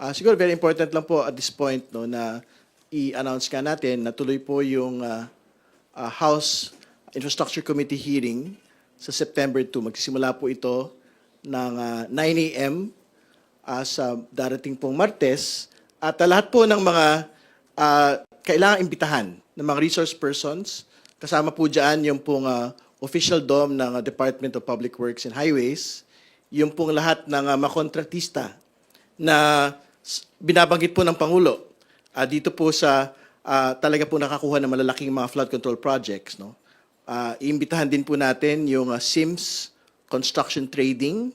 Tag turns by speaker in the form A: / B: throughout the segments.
A: Ah, siguro very important lang po at this point no na i-announce ka natin na tuloy po yung ah, ah, House Infrastructure Committee hearing sa September 2. Magsisimula po ito ng ah, 9 a.m. ah, sa darating pong Martes at ah, lahat po ng mga ah, kailangang imbitahan ng mga resource persons kasama po diyan yung pong ah, official dome ng ah, Department of Public Works and Highways, yung pong lahat ng mga kontratista na binabanggit po ng Pangulo ah, dito po sa ah, talaga po nakakuha ng malalaking mga flood control projects. No? Ah, iimbitahan din po natin yung ah, Sims Construction Trading,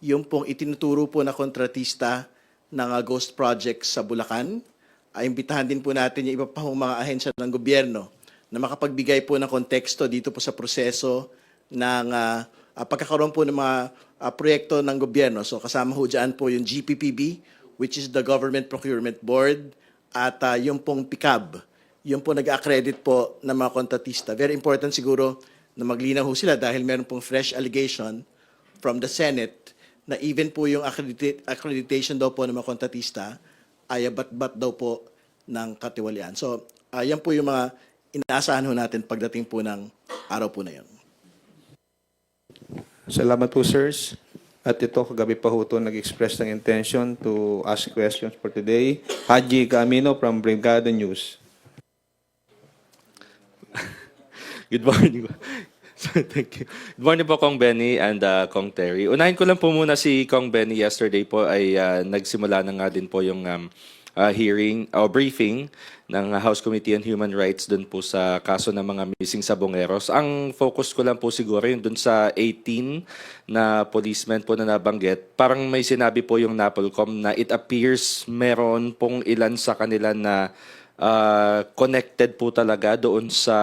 A: yung pong itinuturo po na kontratista ng ah, ghost projects sa Bulacan. Ah, imbitahan din po natin yung iba pa mga ahensya ng gobyerno na makapagbigay po ng konteksto dito po sa proseso ng ah, ah, pagkakaroon po ng mga ah, proyekto ng gobyerno. So kasama ho dyan po yung GPPB, which is the Government Procurement Board, at ah, yung pong PICAB, yung po nag-accredit po ng mga kontratista. Very important siguro na maglinaw ho sila dahil meron pong fresh allegation from the Senate na even po yung accredita- accreditation daw po ng mga kontratista ay bat-bat daw po ng katiwalian. So, ah, yan po yung mga inaasahan ho natin pagdating po ng araw po na yun.
B: Salamat po, sirs. At ito, kagabi pa ho ito nag-express ng intention to ask questions for today. Haji Camino from Brigada News.
C: Good morning. Thank you. Good morning po, Kong Benny and uh, Kong Terry. Unahin ko lang po muna si Kong Benny. Yesterday po ay uh, nagsimula na nga din po yung um, uh, hearing o briefing ng House Committee on Human Rights dun po sa kaso ng mga missing sabongeros. Ang focus ko lang po siguro yung dun sa 18 na policemen po na nabanggit. Parang may sinabi po yung NAPOLCOM na it appears meron pong ilan sa kanila na uh, connected po talaga doon sa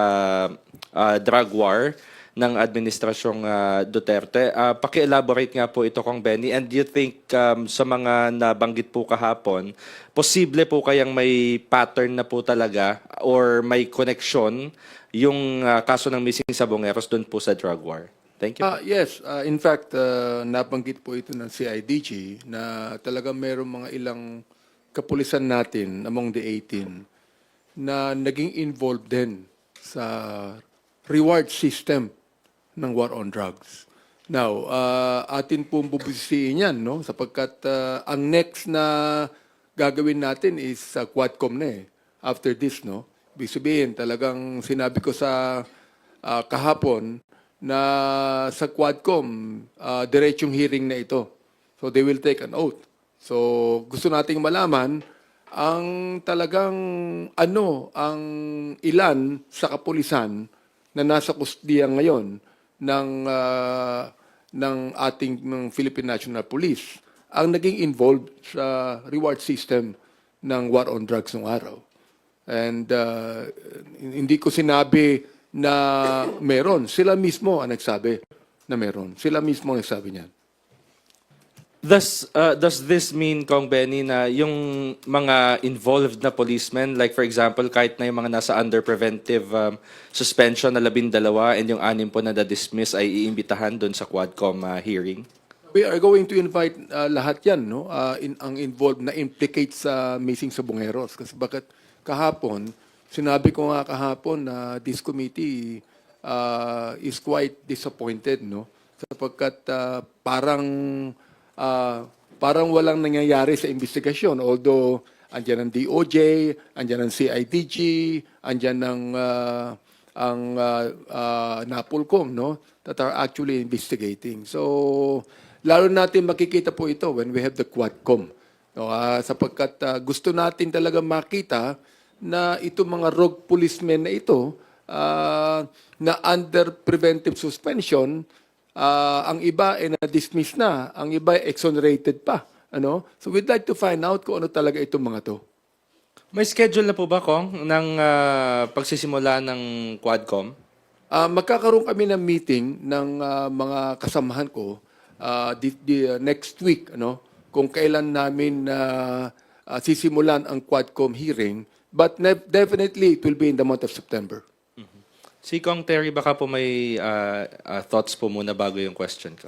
C: uh, drug war ng administrasyong uh, Duterte. Uh, paki-elaborate nga po ito kong Benny and do you think um, sa mga nabanggit po kahapon, posible po kayang may pattern na po talaga or may connection yung uh, kaso ng missing sabongeros doon po sa drug war? Thank you.
D: Ah, yes, Ah, in fact, uh, nabanggit po ito ng CIDG na talagang mayroong mga ilang kapulisan natin among the 18 na naging involved din sa reward system ng war on drugs. Now, ah, atin pong bubusisiin yan, no? sapagkat ah, ang next na gagawin natin is sa Quadcom na eh. After this, no? Ibig sabihin, talagang sinabi ko sa ah, kahapon na sa Quadcom, uh, diretsong hearing na ito. So they will take an oath. So gusto nating malaman ang talagang ano ang ilan sa kapulisan na nasa kustiya ngayon ng ah, ng ating ng Philippine National Police ang naging involved sa reward system ng war on drugs nung araw. And uh, hindi ko sinabi na meron. Sila mismo ang nagsabi na meron. Sila mismo ang nagsabi niyan.
C: Does uh, does this mean Kong Benny na yung mga involved na policemen like for example kahit na yung mga nasa under preventive um, suspension na labindalawa and yung anim po na na-dismiss ay iimbitahan doon sa Quadcom uh, hearing?
D: We are going to invite uh, lahat yan, no? Uh, in, ang involved na implicate sa missing sa Bungeros. Kasi bakit kahapon, sinabi ko nga kahapon na this committee uh, is quite disappointed, no? Sapagkat uh, parang uh, parang walang nangyayari sa investigasyon. Although, andyan ang DOJ, andyan ang CIDG, andyan ang uh, ang uh, uh, NAPOLCOM, no? That are actually investigating. So, lalo natin makikita po ito when we have the Quadcom. No, ah, sapagkat ah, gusto natin talaga makita na itong mga rogue policemen na ito ah, na under preventive suspension, ah, ang iba ay na-dismiss na, ang iba ay exonerated pa. Ano? So we'd like to find out kung ano talaga itong mga to.
C: May schedule na po ba Kong ng uh, pagsisimula ng Quadcom?
D: Ah, magkakaroon kami ng meeting ng ah, mga kasamahan ko ah, di, di- ah, next week ano kung kailan namin ah, ah, sisimulan ang Quadcom hearing but definitely it will be in the month of September.
C: Si Kong Terry baka po may uh, uh, thoughts po muna bago yung question ko.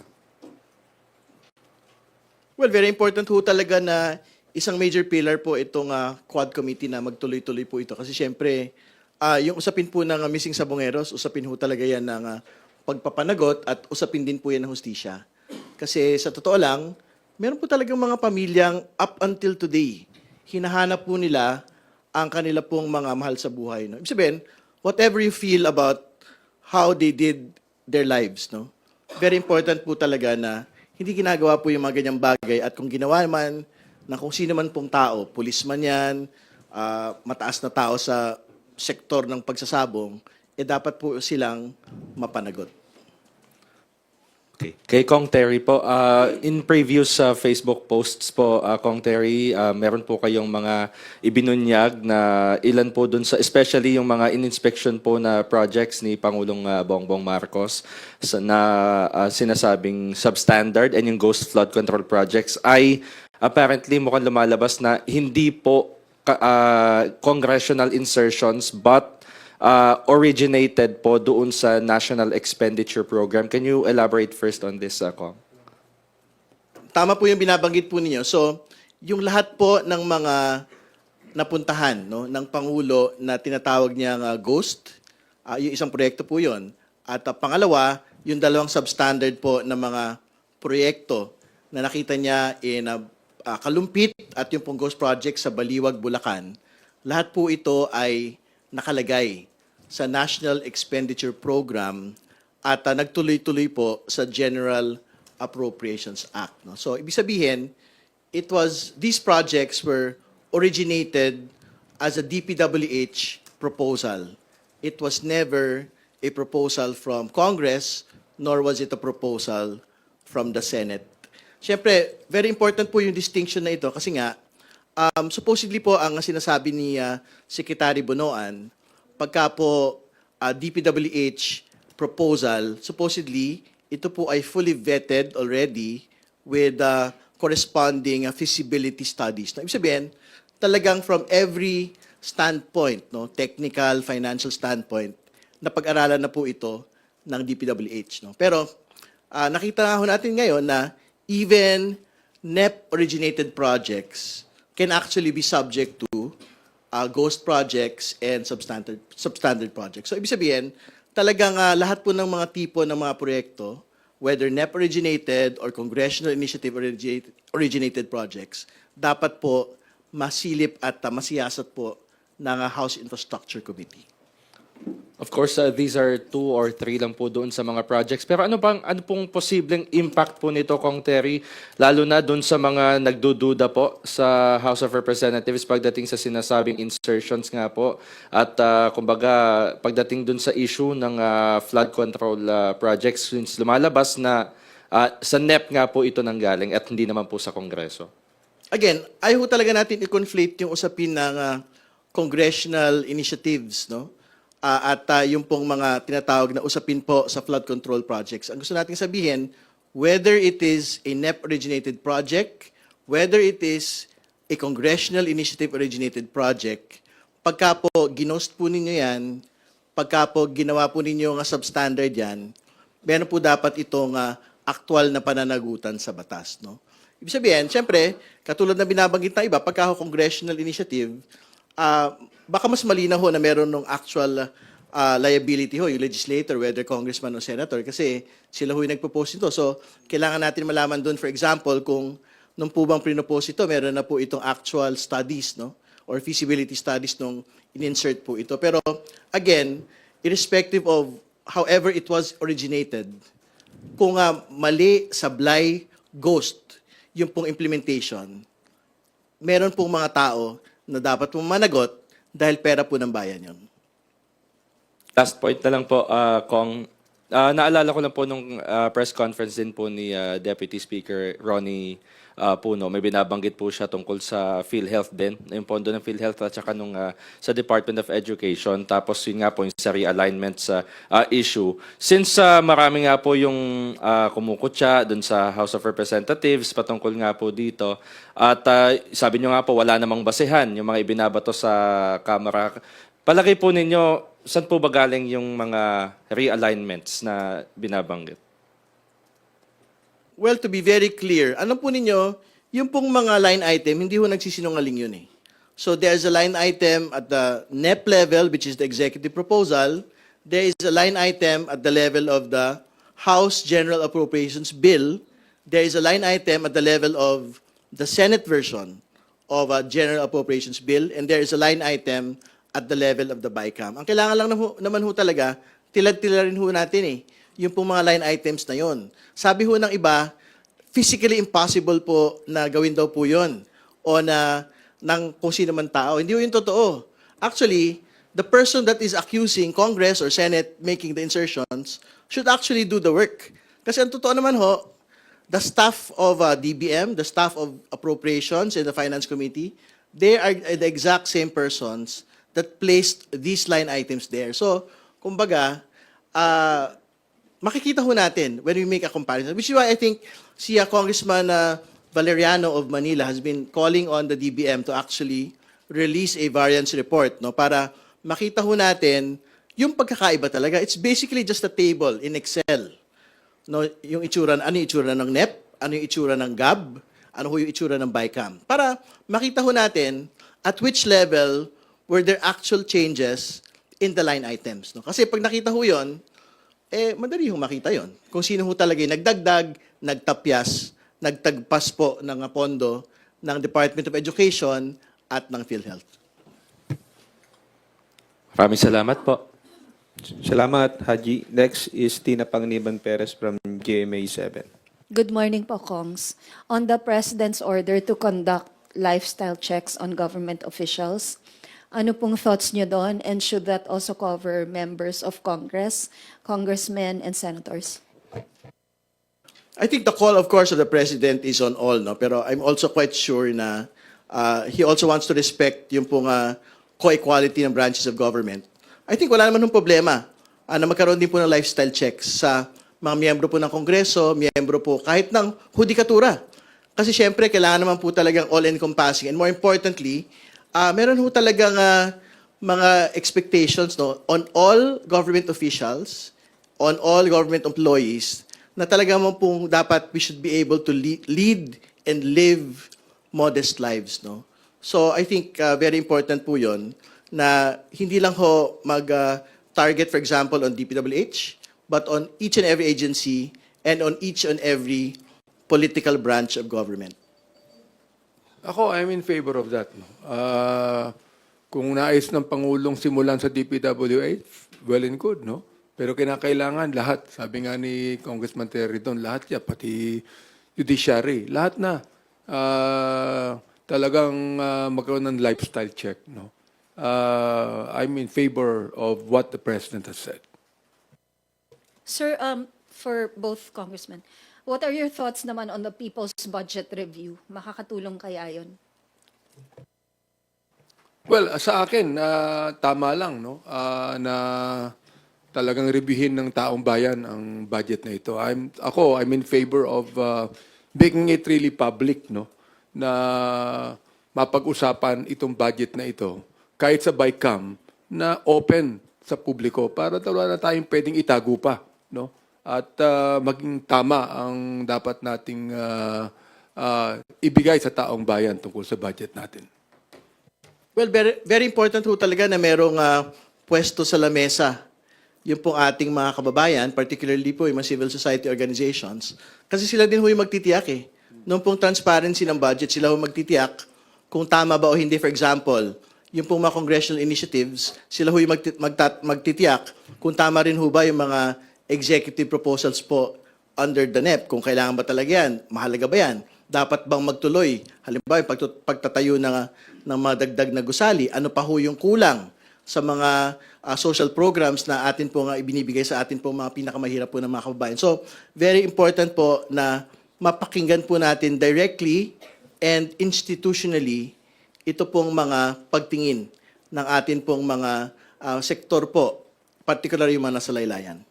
A: Well, very important ho talaga na isang major pillar po itong ah, Quad Committee na magtuloy-tuloy po ito. Kasi syempre, ah, yung usapin po ng ah, missing sabongeros, usapin ho talaga yan ng ah, pagpapanagot at usapin din po yan ng hustisya. Kasi sa totoo lang, meron po talagang mga pamilyang up until today, hinahanap po nila ang kanila pong mga mahal sa buhay. No? Ibig sabihin, whatever you feel about how they did their lives, no? Very important po talaga na hindi ginagawa po yung mga ganyang bagay at kung ginawa man na kung sino man pong tao, pulis man yan, ah, mataas na tao sa sektor ng pagsasabong, eh dapat po silang mapanagot.
C: Okay. Kay Kong Terry po, uh, in previous uh, Facebook posts po, uh, Kong Terry, uh, meron po kayong mga ibinunyag na ilan po dun sa, especially yung mga in-inspection po na projects ni Pangulong uh, Bongbong Marcos sa, na uh, sinasabing substandard and yung ghost flood control projects ay apparently mukhang lumalabas na hindi po uh, congressional insertions but uh, originated po doon sa National Expenditure Program. Can you elaborate first on this, uh, Kong?
A: Tama po yung binabanggit po ninyo. So, yung lahat po ng mga napuntahan no, ng Pangulo na tinatawag niyang uh, ghost, ah, yung isang proyekto po yon. At ah, pangalawa, yung dalawang substandard po ng mga proyekto na nakita niya in ah, ah, Kalumpit at yung pong ghost project sa Baliwag, Bulacan. Lahat po ito ay nakalagay sa National Expenditure Program at ah, nagtuloy-tuloy po sa General Appropriations Act. No? So, ibig sabihin, it was, these projects were originated as a DPWH proposal. It was never a proposal from Congress, nor was it a proposal from the Senate. Siyempre, very important po yung distinction na ito kasi nga, um, supposedly po ang sinasabi ni ah, Secretary Bonoan, pagka po ah, DPWH proposal, supposedly, ito po ay fully vetted already with the corresponding uh, feasibility studies. No? Ibig sabihin, talagang from every standpoint, no, technical, financial standpoint, napag-aralan na po ito ng DPWH. No? Pero ah, nakita ho natin ngayon na even NEP-originated projects can actually be subject to uh, ghost projects and substandard, substandard projects. So, ibig sabihin, talagang ah, lahat po ng mga tipo ng mga proyekto, whether NEP-originated or congressional initiative originated, originated projects, dapat po masilip at ah, masiyasat po ng ah, House Infrastructure Committee.
C: Of course, uh, these are two or three lang po doon sa mga projects. Pero ano bang ano pong posibleng impact po nito, Kong Terry, lalo na doon sa mga nagdududa po sa House of Representatives pagdating sa sinasabing insertions nga po at uh, kumbaga pagdating doon sa issue ng uh, flood control uh, projects since lumalabas na uh, sa NEP nga po ito nanggaling at hindi naman po sa Kongreso.
A: Again, ayaw talaga natin i-conflate yung usapin ng ah, congressional initiatives, no? Ah, at ah, yung pong mga tinatawag na usapin po sa flood control projects. Ang gusto nating sabihin, whether it is a NEP-originated project, whether it is a congressional initiative-originated project, pagka po ginost po ninyo yan, pagka po ginawa po ninyo nga substandard yan, meron po dapat itong ah, actual na pananagutan sa batas. No? Ibig sabihin, siyempre, katulad na binabanggit ng iba, pagka congressional initiative, ah, baka mas malinaw ho na meron ng actual ah, liability ho, yung legislator, whether congressman o senator, kasi sila ho yung nagpo-post ito. So, kailangan natin malaman doon, for example, kung nung po bang pinopose ito, meron na po itong actual studies, no? Or feasibility studies nung in-insert po ito. Pero, again, irrespective of however it was originated, kung ah, mali, sablay, ghost, yung pong implementation, meron pong mga tao na dapat pong managot dahil pera po ng bayan yon.
C: Last point na lang po, uh, Kong. Ah, naalala ko lang po nung ah, press conference din po ni ah, Deputy Speaker Ronnie ah, Puno. May binabanggit po siya tungkol sa PhilHealth din, yung pondo ng PhilHealth at saka nung ah, sa Department of Education. Tapos yun nga po yung sa realignment sa ah, issue. Since ah, marami nga po yung ah, kumukutya dun sa House of Representatives patungkol nga po dito. At ah, sabi nyo nga po wala namang basehan yung mga ibinabato sa Kamara. Palagay po ninyo, saan po ba galing yung mga realignments na binabanggit?
A: Well, to be very clear, alam po ninyo, yung pong mga line item, hindi ho nagsisinungaling yun eh. So there's a line item at the NEP level, which is the executive proposal. There is a line item at the level of the House General Appropriations Bill. There is a line item at the level of the Senate version of a General Appropriations Bill. And there is a line item at the level of the BICAM. Ang kailangan lang na ho- naman ho talaga, tilad-tila rin ho natin eh, yung pong mga line items na yon. Sabi ho ng iba, physically impossible po na gawin daw po yun o na ng kung sino man tao. Hindi ho yun totoo. Actually, the person that is accusing Congress or Senate making the insertions should actually do the work. Kasi ang totoo naman ho, the staff of uh, DBM, the staff of appropriations in the Finance Committee, they are the exact same persons that placed these line items there. So, kumbaga, uh, makikita ho natin when we make a comparison. Which is why I think si Congressman uh, Valeriano of Manila has been calling on the DBM to actually release a variance report no para makita ho natin yung pagkakaiba talaga. It's basically just a table in Excel. No, yung itsura, ano yung itsura ng NEP, ano yung itsura ng GAB, ano yung itsura ng BICAM. Para makita ho natin at which level were there actual changes in the line items. No? Kasi pag nakita ho yun, eh, madali ho makita yon. Kung sino ho talaga yung nagdagdag, nagtapyas, nagtagpas po ng pondo ng Department of Education at ng PhilHealth.
C: Maraming salamat po.
B: Salamat, Haji. Next is Tina Panganiban Perez from GMA 7.
E: Good morning po, Kongs. On the President's order to conduct lifestyle checks on government officials, ano pong thoughts niyo doon and should that also cover members of Congress, congressmen, and senators?
A: I think the call, of course, of the president is on all, no? Pero I'm also quite sure na uh, he also wants to respect yung pong uh, co-equality ng branches of government. I think wala naman ng problema uh, na magkaroon din po ng lifestyle checks sa mga miyembro po ng Kongreso, miyembro po kahit ng hudikatura. Kasi syempre, kailangan naman po talagang all-encompassing. And more importantly, uh, meron po talagang uh, mga expectations no, on all government officials, on all government employees, na talaga mo pong dapat we should be able to lead, and live modest lives. No? So I think uh, very important po yon na hindi lang ho mag-target, for example, on DPWH, but on each and every agency and on each and every political branch of government.
D: Ako, I'm in favor of that. No? Ah, kung nais ng Pangulong simulan sa DPWH, well and good, no? Pero kinakailangan lahat, sabi nga ni Congressman Terry doon, lahat yan, pati judiciary, lahat na. Ah, talagang ah, magkaroon ng lifestyle check, no? Ah, I'm in favor of what the President has said.
E: Sir, um, for both congressmen, what are your thoughts naman on the People's Budget Review? Makakatulong kaya yon?
D: Well, sa akin, ah, tama lang, no? Ah, na talagang reviewin ng taong bayan ang budget na ito. I'm, ako, I'm in favor of ah, making it really public, no? Na mapag-usapan itong budget na ito, kahit sa BICAM, na open sa publiko para wala na tayong pwedeng itago pa, no? At ah, maging tama ang dapat nating ah, ah, ibigay sa taong bayan tungkol sa budget natin.
A: Well, very, very important ho talaga na merong ah, pwesto sa lamesa yung pong ating mga kababayan, particularly po yung mga civil society organizations, kasi sila din ho yung magtitiyak eh. Noong pong transparency ng budget, sila ho magtitiyak kung tama ba o hindi. For example, yung pong mga congressional initiatives, sila ho yung magtitiyak kung tama rin ho ba yung mga executive proposals po under the NEP, kung kailangan ba talaga yan, mahalaga ba yan, dapat bang magtuloy? Halimbawa, pagtut- pagtatayo ng, ng mga dagdag na gusali, ano pa ho yung kulang sa mga ah, social programs na atin po nga ibinibigay sa atin po mga pinakamahirap po ng mga kababayan. So, very important po na mapakinggan po natin directly and institutionally ito pong mga pagtingin ng atin pong mga ah, sektor po, particularly yung mga nasa laylayan.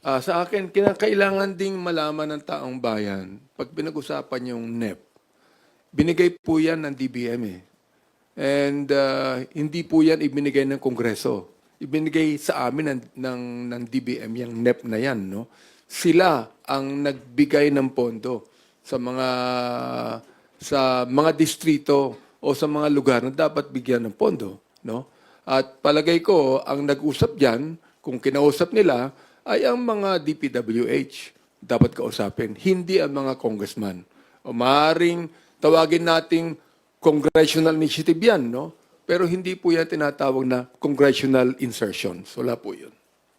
D: Ah, sa akin, kinakailangan ding malaman ng taong bayan, pag pinag-usapan yung NEP, binigay po yan ng DBM eh. And ah, hindi po yan ibinigay ng Kongreso. Ibinigay sa amin ng, ng, ng DBM yung NEP na yan. No? Sila ang nagbigay ng pondo sa mga sa mga distrito o sa mga lugar na dapat bigyan ng pondo, no? At palagay ko ang nag-usap diyan kung kinausap nila ay ang mga DPWH dapat kausapin, hindi ang mga congressman. O maaaring tawagin nating congressional initiative yan, no? Pero hindi po yan tinatawag na congressional insertion. Wala po yun.